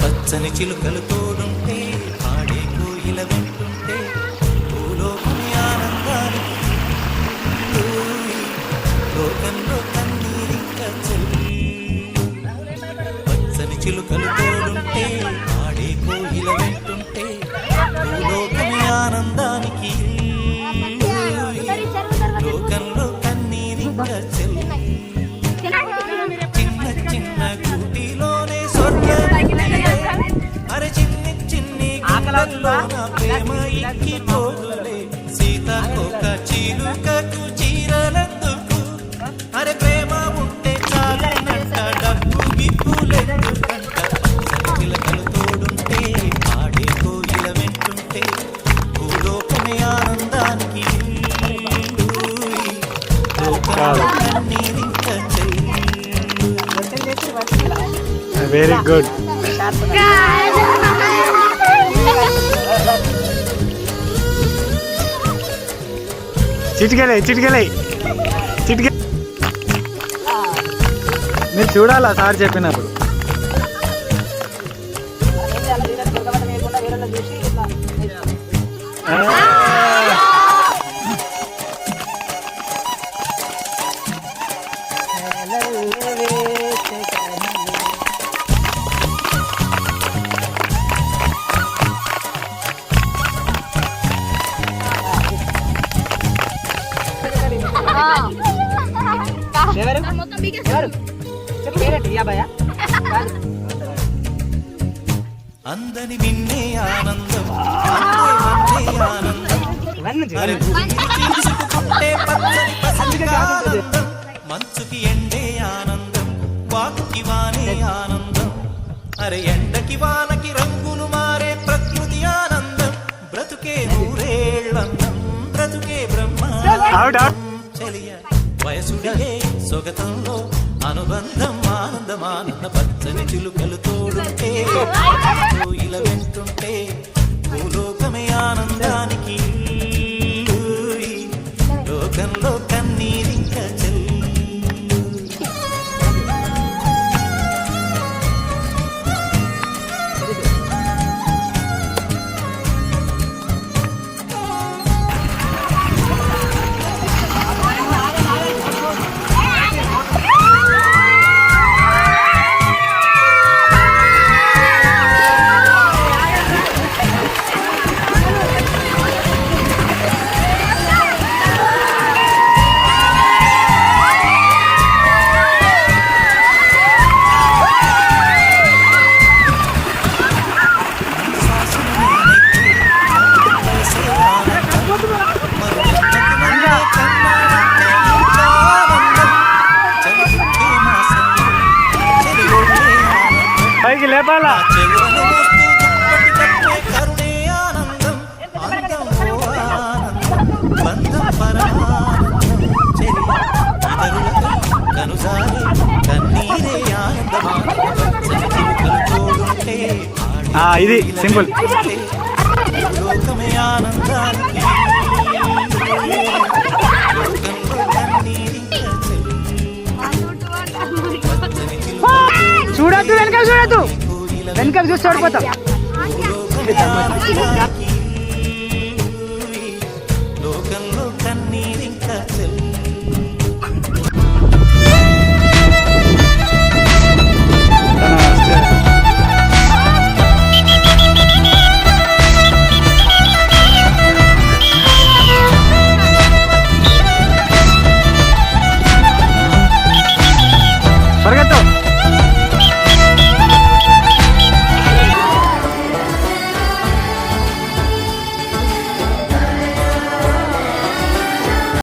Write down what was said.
పచ్చని చిలుకలు తోడుంటే ఆడే కోయిల వింటుంటే భూలోకమి ఆనందానికి లోకంలో కన్నీరింక చెల్లి. పచ్చని చిలుకలు చిన్న చిన్న గుటిలోనే స్వర్గం అరే చిన్ని చిన్ని గుండెల్లో నా ప్రేమ ఇంకిపోదులే వెరీ గుడ్ చిటికెలే చిటికెలే. చిటికె మీరు చూడాలా సార్ చెప్పినప్పుడు? బీకేస్తారు అందని విన్నే ఆనందం అందే వన్నే ఆనందం. మంచుకి ఎండే ఆనందం వాకుకి వానే ఆనందం. అరే ఎండకి వానకి రంగులు మారే ప్రకృతి ఆనందం. బ్రతుకే నూరేళ్ళందం బ్రతుకే బ్రహ్మ వయసుడియే సొగతంలో అనుబంధం ఆనందమానంద పచ్చని చిలుకలు తోడుంటే ఇలా వెంటుంటే పైకి లేపాలా? ఇది సింపుల్ లోకమే ఆనందానికి వెనక చూసి ఓడిపోతాం.